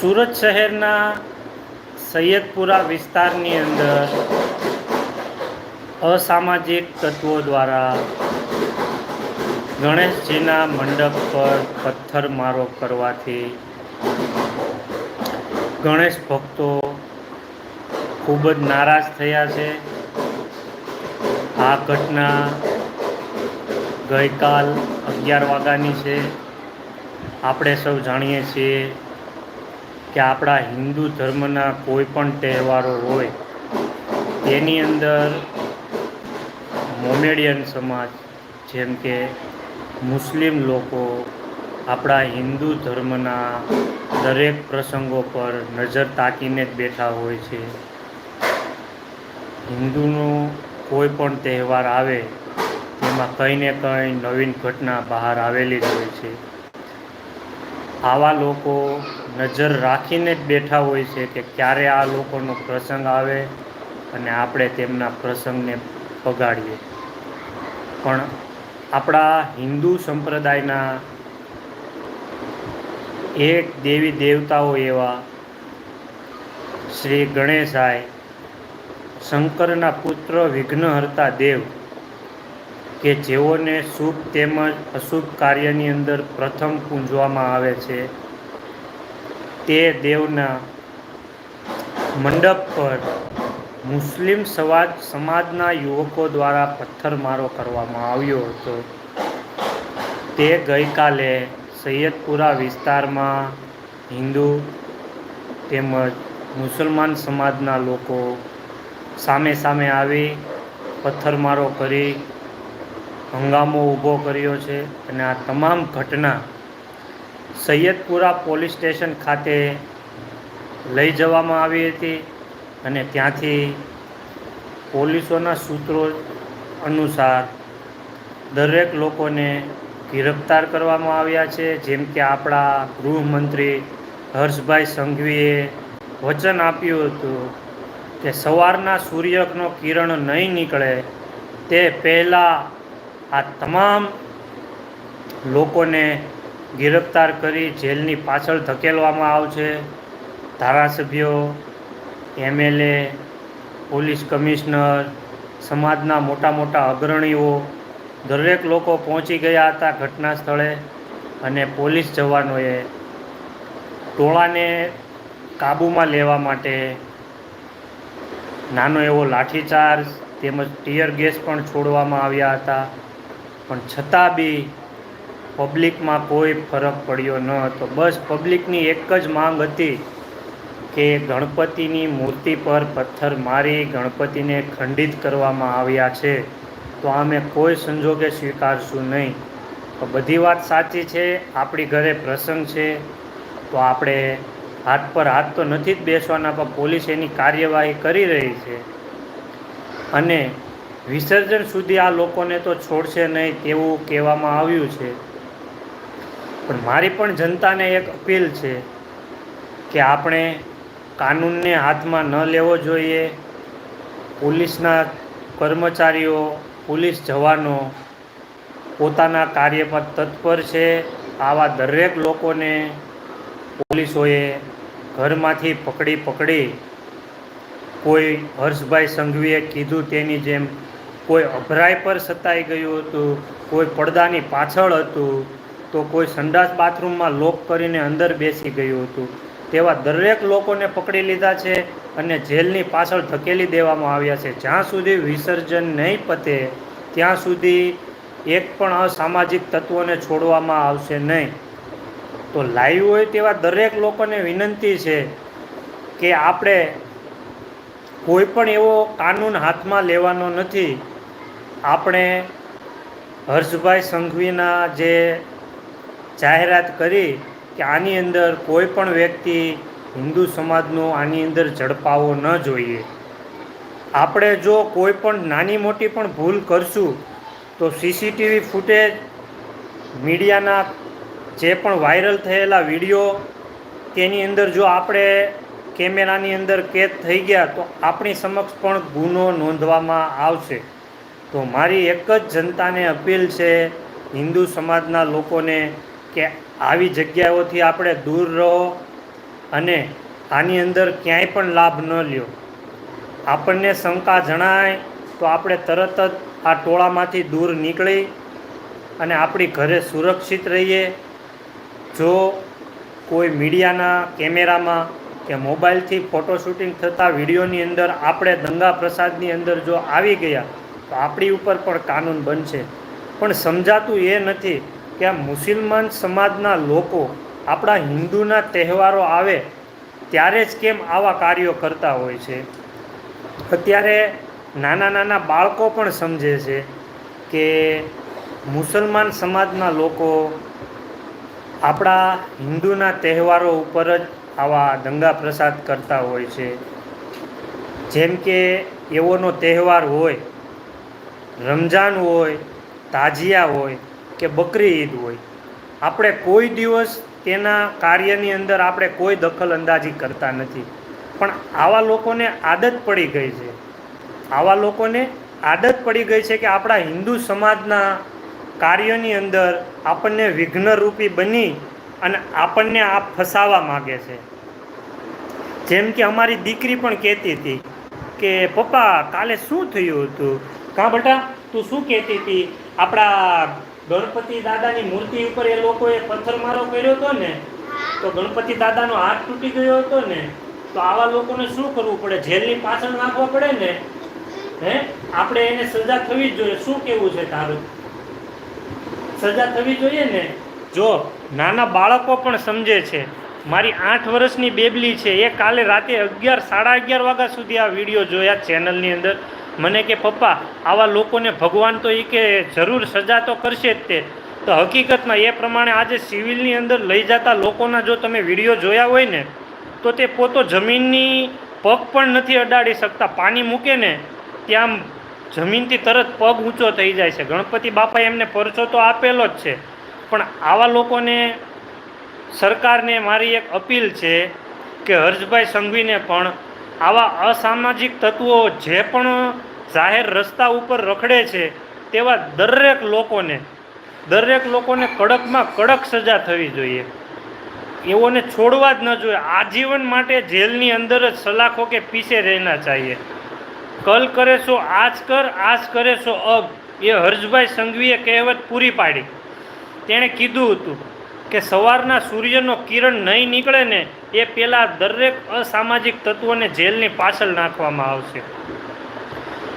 સુરત શહેરના સૈયદપુરા વિસ્તારની અંદર અસામાજિક તત્વો દ્વારા ગણેશજીના મંડપ પર પથ્થરમારો કરવાથી ગણેશ ભક્તો ખૂબ જ નારાજ થયા છે. આ ઘટના ગઈકાલ અગિયાર વાગ્યાની છે. આપણે સૌ જાણીએ છીએ કે આપણા હિન્દુ ધર્મના કોઈ પણ તહેવારો હોય તેની અંદર મોમેડિયન સમાજ, જેમ કે મુસ્લિમ લોકો આપણા હિન્દુ ધર્મના દરેક પ્રસંગો પર નજર તાકીને જ બેઠા હોય છે. હિન્દુનો કોઈ પણ તહેવાર આવે, તેમાં કંઈ ને કંઈ નવીન ઘટના બહાર આવેલી જ હોય છે. આવા લોકો નજર રાખીને જ બેઠા હોય છે કે ક્યારે આ લોકોનો પ્રસંગ આવે અને આપણે તેમના પ્રસંગને પગાડીએ પણ આપણા હિન્દુ સંપ્રદાયના એક દેવી દેવતાઓ એવા શ્રી ગણેશાય, શંકરના પુત્ર વિઘ્નહર્તા દેવ કે જેઓને શુભ તેમજ અશુભ કાર્યની અંદર પ્રથમ પૂંજવામાં આવે છે. તે દેવના મંડપ પર મુસ્લિમ સમાજ સમાજના યુવકો દ્વારા પથ્થરમારો કરવામાં આવ્યો હતો. તે ગઈકાલે સૈયદપુરા વિસ્તારમાં હિન્દુ તેમજ મુસલમાન સમાજના લોકો સામે સામે આવી પથ્થરમારો કરી હંગામો ઊભો કર્યો છે અને આ તમામ ઘટના સૈયદપુરા પોલીસ સ્ટેશન ખાતે લઈ જવામાં આવી હતી અને ત્યાંથી પોલીસોના સૂત્રો અનુસાર દરેક લોકોને ગિરફ્તાર કરવામાં આવ્યા છે. જેમ કે આપણા ગૃહમંત્રી હર્ષભાઈ સંઘવીએ વચન આપ્યું હતું કે સવારના સૂર્યનો કિરણ નહીં નીકળે તે પહેલાં આ તમામ લોકોને ગિરફ્તાર કરી જેલની પાછળ ધકેલવામાં આવશે. ધારાસભ્યો, એમએલએ, પોલીસ કમિશનર, સમાજના મોટા મોટા અગ્રણીઓ, દરેક લોકો પહોંચી ગયા હતા ઘટના સ્થળે અને પોલીસ જવાનોએ ટોળાને કાબૂમાં લેવા માટે નાનો એવો લાઠીચાર્જ તેમજ ટીયર ગેસ પણ છોડવામાં આવ્યા હતા. પણ છતાં બી પબ્લિકમાં કોઈ ફરક પડ્યો ન હતો. બસ પબ્લિકની એક જ માંગ હતી કે ગણપતિની મૂર્તિ પર પથ્થર મારી ગણપતિને ખંડિત કરવામાં આવ્યા છે. તો અમે કોઈ સંજોગે સ્વીકારશું નહીં. તો બધી વાત સાચી છે, આપણી ઘરે પ્રસંગ છે. તો આપણે હાથ પર હાથ તો નથી જ બેસવાના, પણ પોલીસ એની કાર્યવાહી કરી રહી છે. અને વિસર્જન સુધી આ લોકોને તો છોડશે નહીં તેવું કહેવામાં આવ્યું છે. પણ મારી પણ જનતાને એક અપીલ છે કે આપણે કાનૂનને હાથમાં ન લેવો જોઈએ. પોલીસના કર્મચારીઓ, પોલીસ જવાનો પોતાના કાર્ય પર તત્પર છે. આવા દરેક લોકોને પોલીસોએ ઘરમાંથી પકડી પકડી કોઈ હર્ષભાઈ સંઘવીએ કીધું તેની જેમ કોઈ અભરાઈ પર સતાઈ ગયું હતું, કોઈ પડદાની પાછળ હતું, તો કોઈ સંડાસ બાથરૂમમાં લોક કરીને અંદર બેસી ગયું હતું. તેવા દરેક લોકોને પકડી લીધા છે અને જેલની પાછળ ધકેલી દેવામાં આવ્યા છે. જ્યાં સુધી વિસર્જન નહીં પતે, ત્યાં સુધી એક પણ અસામાજિક તત્વોને છોડવામાં આવશે નહીં. તો લાઈવ હોય તેવા દરેક લોકોને વિનંતી છે કે આપણે કોઈ પણ એવો કાનૂન હાથમાં લેવાનો નથી. આપણે હર્ષભાઈ સંઘવીના જે જાહેરાત કરી કે આની અંદર કોઈ પણ વ્યક્તિ હિન્દુ સમાજનો આની અંદર ઝડપાવો ન જોઈએ. આપણે જો કોઈ પણ નાની મોટી પણ ભૂલ કરશું, તો સીસીટીવી ફૂટેજ, મીડિયાના જે પણ વાયરલ થયેલા વીડિયો, તેની અંદર જો આપણે કેમેરાની અંદર કેદ થઈ ગયા, તો આપણી સમક્ષ પણ ગુનો નોંધવામાં આવશે. તો મારી એક જ જનતાને અપીલ છે હિન્દુ સમાજના લોકોને કે આવી જગ્યાઓથી આપણે દૂર રહો અને આની અંદર ક્યાંય પણ લાભ ન લ્યો. આપણને શંકા જણાય તો આપણે તરત જ આ ટોળામાંથી દૂર નીકળી અને આપણી ઘરે સુરક્ષિત રહીએ. જો કોઈ મીડિયાના કેમેરામાં કે મોબાઈલથી ફોટો શૂટિંગ થતા વિડીયોની અંદર આપણે દંગા પ્રસાદની અંદર જો આવી ગયા તો આપણી ઉપર પણ કાનૂન બનશે. પણ સમજાતું એ નથી કે આ મુસલમાન સમાજના લોકો આપણા હિન્દુના તહેવારો આવે ત્યારે જ કેમ આવા કાર્યો કરતા હોય છે? અત્યારે નાના નાના બાળકો પણ સમજે છે કે મુસલમાન સમાજના લોકો આપણા હિન્દુના તહેવારો ઉપર જ આવા દંગા પ્રસાદ કરતા હોય છે. જેમ કે એવોનો તહેવાર હોય રમજાન હોય, તાજિયા હોય કે બકરી ઈદ હોય. આપણે કોઈ દિવસ તેના કાર્યની અંદર આપણે કોઈ દખલ અંદાજી કરતા નથી. પણ આવા લોકોને આદત પડી ગઈ છે. આવા લોકોને આદત પડી ગઈ છે કે આપણા હિન્દુ સમાજના કાર્યોની અંદર આપણને વિઘ્નરૂપી બની અને આપણને આ ફસાવા માગે છે. જેમ કે અમારી દીકરી પણ કહેતી હતી કે, પપ્પા, કાલે શું થયું હતું? કાં બટા? તું શું કહેતી હતી? આપણા ગણપતિ દાદાની મૂર્તિ ઉપર એ લોકોએ પથ્થરમારો કર્યો હતો ને, તો ગણપતિ દાદાનો હાથ તૂટી ગયો હતો ને, તો આવા લોકોને શું કરવું પડે? જેલની પાછળ નાખવા પડે ને? હે? આપણે એને સજા થવી જ જોઈએ. શું કેવું છે તારું? સજા થવી જોઈએ ને? જો, નાના બાળકો પણ સમજે છે. મારી આઠ વર્ષની બેબલી છે. એ કાલે રાતે અગિયાર, સાડા અગિયાર વાગ્યા સુધી આ વીડિયો જોયા ચેનલની અંદર. મને કે, પપ્પા, આવા લોકોને ભગવાન તો એ કે જરૂર સજા તો કરશે જ તે. તો હકીકતમાં એ પ્રમાણે આજે સિવિલની અંદર લઈ જતા લોકોના જો તમે વીડિયો જોયા હોય ને, તો તે પોતો જમીનની પગ પણ નથી અડાડી શકતા. પાણી મૂકે ને, ત્યાં જમીનથી તરત પગ ઊંચો થઈ જાય છે. ગણપતિ બાપાએ એમને પરચો તો આપેલો જ છે. પણ આવા લોકોને સરકારને મારી એક અપીલ છે કે હર્ષભાઈ સંઘવીને પણ આવા અસામાજિક તત્વો જે પણ જાહેર રસ્તા ઉપર રખડે છે તેવા દરેક લોકોને દરેક લોકોને કડકમાં કડક સજા થવી જોઈએ. એઓને છોડવા જ ન જોઈએ. આજીવન માટે જેલની અંદર જ સલાખો કે પીછે રહેના ચાહીએ. કલ કરે સો, આજ કર, આજ કરે સો, અબ. એ હર્ષભાઈ સંઘવીએ કહેવત પૂરી પાડી. તેણે કીધું હતું કે સવારના સૂર્યનો કિરણ નહીં નીકળે ને એ પહેલાં દરેક અસામાજિક તત્વોને જેલની પાછળ નાખવામાં આવશે.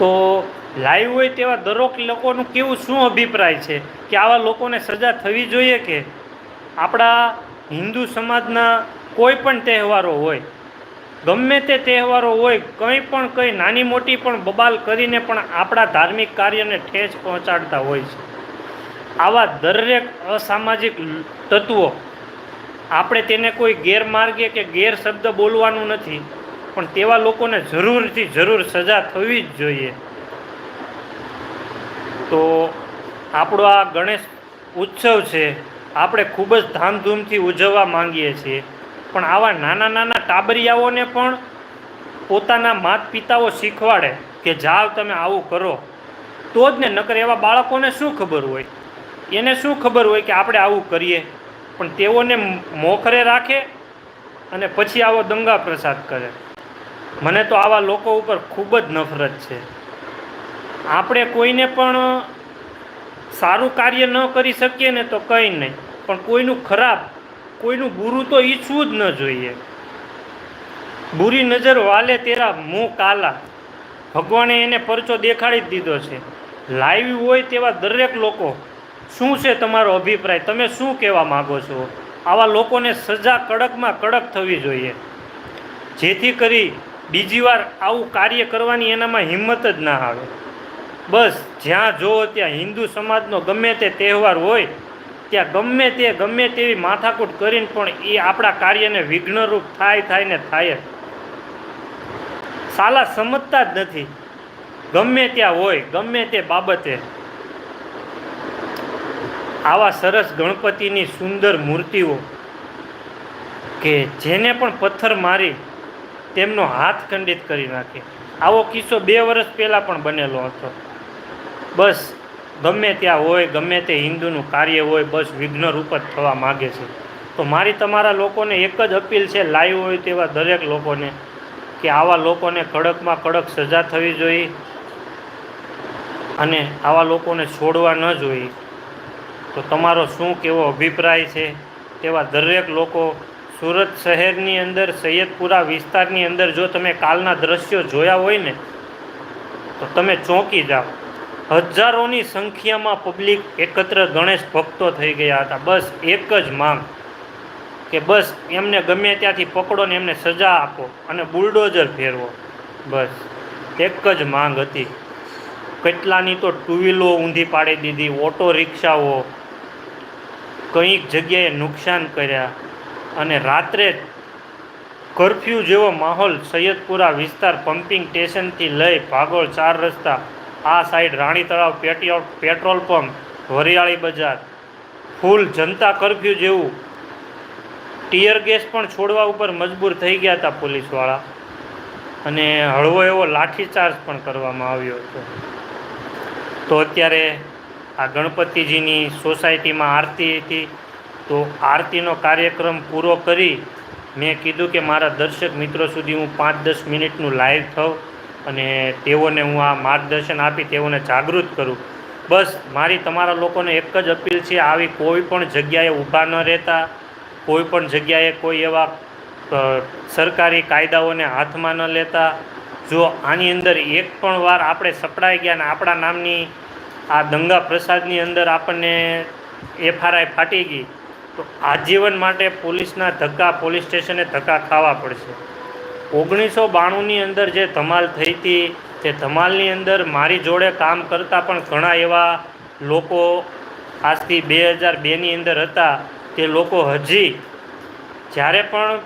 તો લાઈવ હોય તેવા દરેક લોકોનું કેવું શું અભિપ્રાય છે? કે આવા લોકોને સજા થવી જોઈએ કે? આપણા હિન્દુ સમાજના કોઈ પણ તહેવારો હોય, ગમે તે તહેવારો હોય, કંઈ પણ કંઈ નાની મોટી પણ બબાલ કરીને પણ આપણા ધાર્મિક કાર્યને ઠેસ પહોંચાડતા હોય છે. આવા દરેક અસામાજિક તત્વો, આપણે તેને કોઈ ગેરમાર્ગે કે ગેર શબ્દ બોલવાનું નથી. પણ તેવા લોકોને જરૂરથી જરૂર સજા થવી જ જોઈએ. તો આપણો આ ગણેશ ઉત્સવ છે, આપણે ખૂબ જ ધામધૂમથી ઉજવવા માંગીએ છીએ. પણ આવા નાના નાના ટાબરિયાઓને પણ પોતાના માત પિતાઓ શીખવાડે કે જાઓ તમે આવું કરો. તો જ ને નકર એવા બાળકોને શું ખબર હોય? એને શું ખબર હોય કે આપણે આવું કરીએ? પણ તેઓને મોખરે રાખે અને પછી આવો દંગા પ્રસાદ કરે. મને તો આવા લોકો ઉપર ખૂબ જ નફરત છે. આપણે કોઈને પણ સારું કાર્ય ન કરી શકીએ ને તો કંઈ નહીં. પણ કોઈનું ખરાબ, કોઈનું બુરું તો ઈચ્છવું જ ન જોઈએ. બુરી નજર વાલે તેરા મોં કાલા. ભગવાને એને પરચો દેખાડી જ દીધો છે. લાઈવ હોય તેવા દરેક લોકો, શું છે તમારો અભિપ્રાય? તમે શું કહેવા માગો છો? આવા લોકોને સજા કડકમાં કડક થવી જોઈએ. જેથી કરી બીજી વાર આવું કાર્ય કરવાની એનામાં હિંમત જ ના આવે. બસ, જ્યાં જોવો ત્યાં હિન્દુ સમાજનો ગમે તે તહેવાર હોય, ત્યાં ગમે તે, ગમે તેવી માથાકૂટ કરીને પણ એ આપણા કાર્યને વિઘ્નરૂપ થાય થાય ને થાય જ. સાલા સમજતા જ નથી. ગમે ત્યાં હોય, ગમે તે બાબતે. આવા સરસ ગણપતિની સુંદર મૂર્તિઓ કે જેને પણ પથ્થર મારી તેમનો હાથ ખંડિત કરી નાખે. આવો કિસ્સો બે વર્ષ પહેલાં પણ બનેલો હતો. બસ, ગમે ત્યાં હોય, ગમે તે હિન્દુનું કાર્ય હોય, બસ વિઘ્ન રૂપ જ થવા માગે છે. તો મારી તમારા લોકોને એક જ અપીલ છે, લાઈવ હોય તેવા દરેક લોકોને, કે આવા લોકોને કડકમાં કડક સજા થવી જોઈએ અને આવા લોકોને છોડવા ન જોઈએ. તો તમારો શું કેવો અભિપ્રાય છે? તેવા દરેક લોકો સુરત શહેરની અંદર, સૈયદપુરા વિસ્તારની અંદર જો તમે કાલના દ્રશ્યો જોયા હોય ને, તો તમે ચોંકી જાઓ. હજારોની સંખ્યામાં પબ્લિક એકત્ર ગણેશ ભક્તો થઈ ગયા હતા. બસ એક જ માંગ, કે બસ એમને ગમે ત્યાંથી પકડો ને એમને સજા આપો અને બુલડોઝર ફેરવો. બસ, એક જ માંગ હતી. કેટલાની તો ટુ વ્હીલો ઊંધી પાડી દીધી, ઓટો રિક્ષાઓ, કંઈક જગ્યાએ નુકસાન કર્યા. અને રાત્રે કરફ્યુ જેવો માહોલ સૈયદપુરા વિસ્તાર પમ્પિંગ સ્ટેશનથી લઈ ભાગોળ ચાર રસ્તા, આ સાઈડ રાણી તળાવ પેટ્રોલ પેટ્રોલ પંપ વરિયાળી બજાર. ફૂલ જનતા કરફ્યુ જેવું. ટીયર ગેસ પણ છોડવા ઉપર મજબૂર થઈ ગયા હતા પોલીસવાળા. અને હળવો એવો લાઠીચાર્જ પણ કરવામાં આવ્યો હતો. તો અત્યારે આ ગણપતિજીની સોસાયટીમાં આરતી હતી. તો આરતીનો કાર્યક્રમ પૂરો કરી મેં કીધું કે મારા દર્શક મિત્રો સુધી હું પાંચ દસ મિનિટનું લાઈવ થઉં અને તેઓને હું આ માર્ગદર્શન આપી, તેઓને જાગૃત કરું. બસ, મારી તમારા લોકોને એક જ અપીલ છે, આવી કોઈ પણ જગ્યાએ ઊભા ન રહેતા, કોઈ પણ જગ્યાએ કોઈ એવા સરકારી કાયદાઓને હાથમાં ન લેતા. જો આની અંદર એક પણ વાર આપણે સપડાઈ ગયા ને આપણા નામની આ દંગા પ્રસાદની અંદર આપણને એફઆરઆઈ ફાટી ગઈ તો આજીવન માટે પોલીસના ધક્કા પોલીસ સ્ટેશને ધક્કા ખાવા પડશે. ઓગણીસો બાણુંની અંદર જે ધમાલ થઈ હતી, તે ધમાલની અંદર મારી જોડે કામ કરતા પણ ઘણા એવા લોકો આજથી બે હજાર બેની અંદર હતા. તે લોકો હજી જ્યારે પણ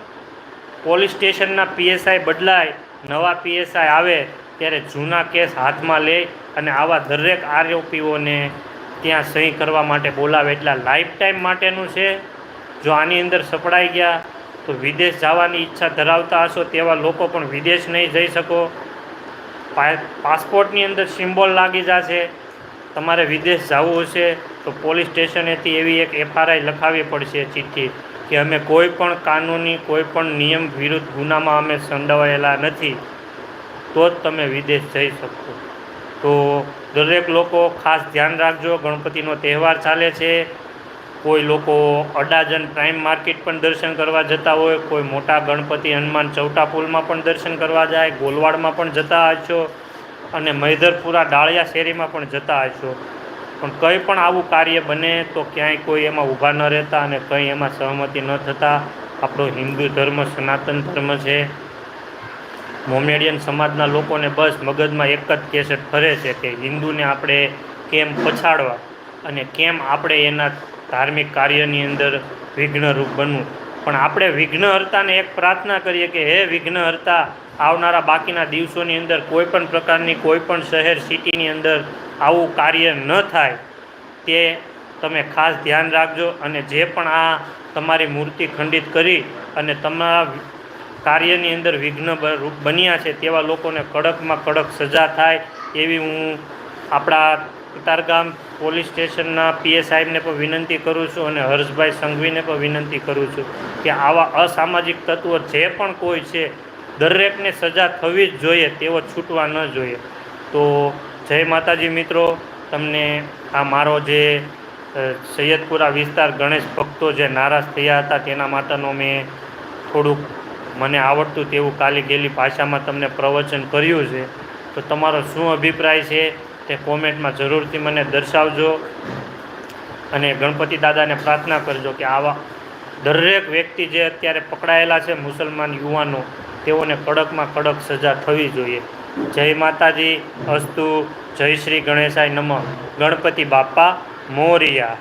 પોલીસ સ્ટેશનના પીએસઆઈ બદલાય, નવા પીએસઆઈ આવે, ત્યારે જૂના કેસ હાથમાં લે અને આવા દરેક આરોપીઓને ત્યાં સહી કરવા માટે બોલાવે એટલે લાઈફ ટાઈમ માટેનું છે. જો આની અંદર સપડાઈ ગયા તો વિદેશ જવાની ઈચ્છા ધરાવતા હશો તેવા લોકો પણ વિદેશ નહીં જઈ શકો. પાસપોર્ટની અંદર સિમ્બોલ લાગી જશે. તમારે વિદેશ જવું હશે તો પોલીસ સ્ટેશનેથી એવી એક એફઆરઆઈ લખાવવી પડશે ચિઠ્ઠી કે અમે કોઈ પણ કાનૂની, કોઈ પણ નિયમ વિરુદ્ધ ગુનામાં અમે સંડવાયેલા નથી. તો જ તમે વિદેશ જઈ શકો તો દરેક લોકો ખાસ ધ્યાન રાખજો. ગણપતિનો તહેવાર ચાલે છે. કોઈ લોકો અડાજન પ્રાઇમ માર્કેટ પણ દર્શન કરવા જતા હોય. કોઈ મોટા ગણપતિ હનુમાન ચૌટા પુલમાં પણ દર્શન કરવા જાય. ગોલવાડમાં પણ જતા હશો. અને મૈધરપુરા ડાળિયા શેરીમાં પણ જતા હશો. પણ કંઈ પણ આવું કાર્ય બને તો ક્યાંય કોઈ એમાં ઊભા ન રહેતા અને કંઈ એમાં સહમતિ ન થતા. આપણો હિન્દુ ધર્મ સનાતન ધર્મ છે. મોમેડિયન સમાજના લોકોને બસ મગજમાં એક જ કેસેટ ફરે છે કે હિન્દુને આપણે કેમ પછાડવા અને કેમ આપણે એના ધાર્મિક કાર્યની અંદર વિઘ્નરૂપ બનવું? પણ આપણે વિઘ્નહર્તાને એક પ્રાર્થના કરીએ કે હે વિઘ્નહર્તા, આવનારા બાકીના દિવસોની અંદર કોઈ પણ પ્રકારની કોઈ પણ શહેર સિટીની અંદર આવું કાર્ય ન થાય, તે તમે ખાસ ધ્યાન રાખજો અને જે પણ આ તમારી મૂર્તિ ખંડિત કરી અને તમારા કાર્યની અંદર વિઘ્ન રૂપ બન્યા છે તેવા લોકોને કડકમાં કડક સજા થાય એવી હું આપણા ઉતારગામ પોલીસ સ્ટેશનના પીએ સાહેબને પણ વિનંતી કરું છું અને હર્ષભાઈ સંઘવીને પણ વિનંતી કરું છું કે આવા અસામાજિક તત્વો જે પણ કોઈ છે, દરેકને સજા થવી જ જોઈએ, તેઓ છૂટવા ન જોઈએ. તો જય માતાજી મિત્રો, તમને આ મારો જે સૈયદપુરા વિસ્તાર ગણેશ ભક્તો જે નારાજ થયા હતા, તેના માટેનો મેં થોડુંક મને આવડતું તેવું કાલી ગેલી ભાષામાં તમને પ્રવચન કર્યું છે, તો તમારો શું અભિપ્રાય છે તે કોમેન્ટમાં જરૂરથી મને દર્શાવજો અને ગણપતિ દાદાને પ્રાર્થના કરજો કે આવા દરેક વ્યક્તિ જે અત્યારે પકડાયેલા છે મુસલમાન યુવાનો, તેઓને કડકમાં કડક સજા થવી જોઈએ. જય માતાજી, અસ્તુ, જય શ્રી ગણેશાય નમઃ. ગણપતિ બાપા મોરિયા.